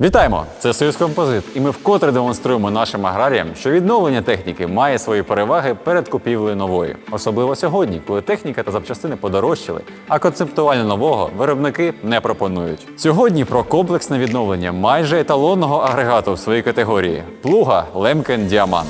Вітаємо! Це Союз Композит, і ми вкотре демонструємо нашим аграріям, що відновлення техніки має свої переваги перед купівлею нової, особливо сьогодні, коли техніка та запчастини подорожчали, а концептуально нового виробники не пропонують. Сьогодні про комплексне відновлення майже еталонного агрегату в своїй категорії плуга Лемкен Діамант.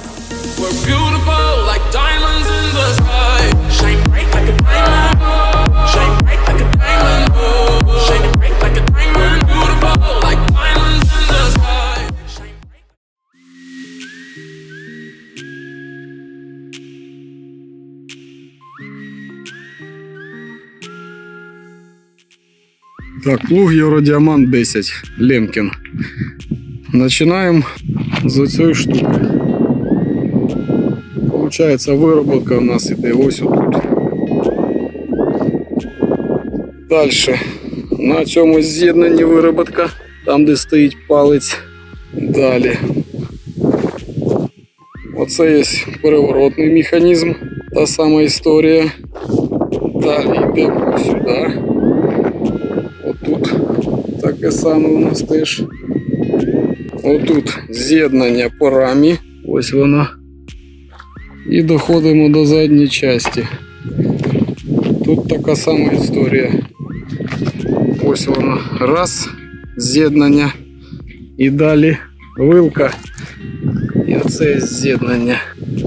Так, плуг Євродіамант 10 Лемкін. Починаємо з цієї штуки. Получається, вироботка у нас іде ось отут. Далі. На цьому з'єднанні вироботка, там де стоїть палець. Далі. Оце є переворотний механізм, та сама історія. Далі йдемо сюди. Отут таке саме у нас теж. Отут з'єднання по рамі. Ось воно. І доходимо до задньої частини. Тут така сама історія. Ось воно. Раз, з'єднання. І далі вилка. І оце з'єднання.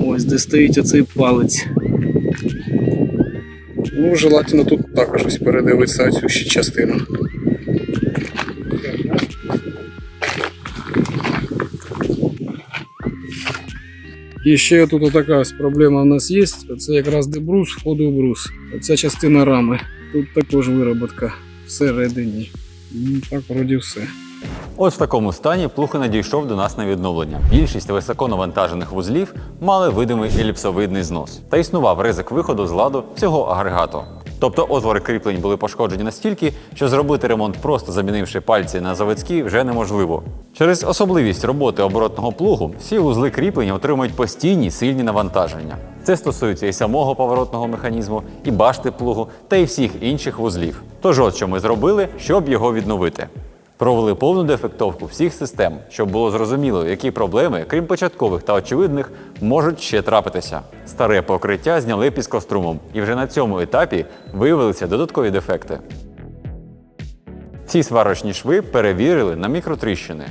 Ось де стоїть оцей палець. Ну, желательно тут також ось передивитися цю ще частину. І ще тут така проблема у нас є. Це якраз де брус, входу в брус. Ця частина рами. Тут також вироботка всередині. Ну, так, вроді все. Ось в такому стані плуг надійшов до нас на відновлення. Більшість високонавантажених вузлів мали видимий еліпсовидний знос, та існував ризик виходу з ладу цього агрегату. Тобто отвори кріплень були пошкоджені настільки, що зробити ремонт, просто замінивши пальці на заводські, вже неможливо. Через особливість роботи оборотного плугу всі вузли кріплення отримують постійні сильні навантаження. Це стосується і самого поворотного механізму, і башти плугу, та й всіх інших вузлів. Тож от що ми зробили, щоб його відновити. Провели повну дефектовку всіх систем, щоб було зрозуміло, які проблеми, крім початкових та очевидних, можуть ще трапитися. Старе покриття зняли піскострумом, і вже на цьому етапі виявилися додаткові дефекти. Всі сварочні шви перевірили на мікротріщини.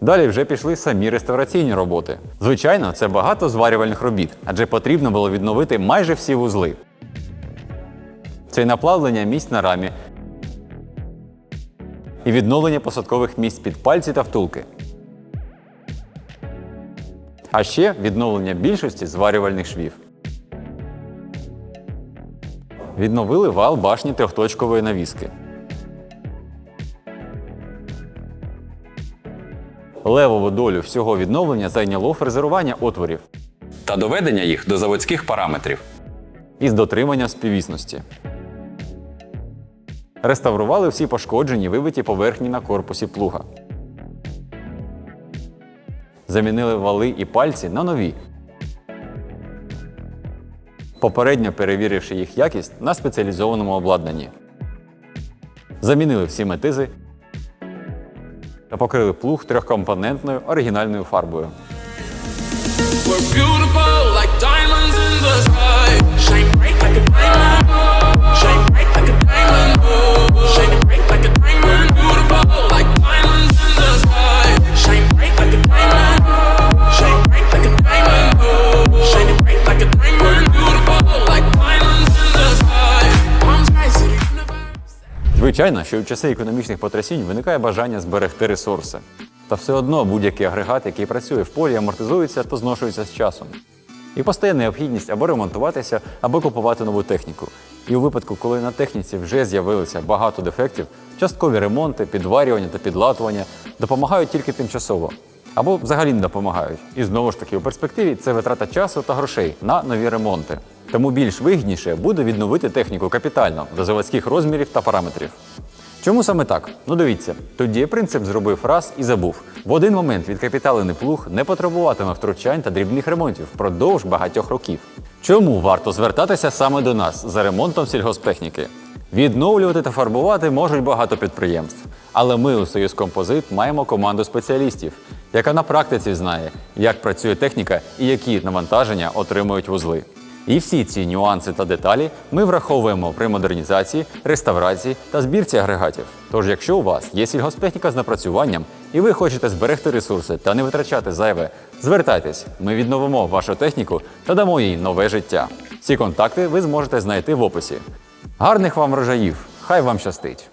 Далі вже пішли самі реставраційні роботи. Звичайно, це багато зварювальних робіт, адже потрібно було відновити майже всі вузли. Це й наплавлення місць на рамі, і відновлення посадкових місць під пальці та втулки. А ще відновлення більшості зварювальних швів. Відновили вал башні трьохточкової навіски. Левову долю всього відновлення зайняло фрезерування отворів та доведення їх до заводських параметрів із дотриманням співвісності. Реставрували всі пошкоджені вибиті поверхні на корпусі плуга. Замінили вали і пальці на нові. Попередньо перевіривши їх якість на спеціалізованому обладнанні. Замінили всі метизи та покрили плуг трьохкомпонентною оригінальною фарбою. We're beautiful like diamonds in the sky. Shine bright like a diamond. Звичайно, що в часи економічних потрясінь виникає бажання зберегти ресурси. Та все одно будь-який агрегат, який працює в полі, амортизується та зношується з часом. І постає необхідність або ремонтуватися, або купувати нову техніку. І у випадку, коли на техніці вже з'явилося багато дефектів, часткові ремонти, підварювання та підлатування допомагають тільки тимчасово. Або взагалі не допомагають. І знову ж таки, у перспективі це витрата часу та грошей на нові ремонти. Тому більш вигідніше буде відновити техніку капітально до заводських розмірів та параметрів. Чому саме так? Ну дивіться, тоді принцип зробив раз і забув. В один момент відкапіталений плуг не потребуватиме втручань та дрібних ремонтів впродовж багатьох років. Чому варто звертатися саме до нас за ремонтом сільгосптехніки? Відновлювати та фарбувати можуть багато підприємств. Але ми у Союз Композит маємо команду спеціалістів, яка на практиці знає, як працює техніка і які навантаження отримують вузли. І всі ці нюанси та деталі ми враховуємо при модернізації, реставрації та збірці агрегатів. Тож, якщо у вас є сільгосптехніка з напрацюванням і ви хочете зберегти ресурси та не витрачати зайве, звертайтесь, ми відновимо вашу техніку та дамо їй нове життя. Всі контакти ви зможете знайти в описі. Гарних вам врожаїв! Хай вам щастить!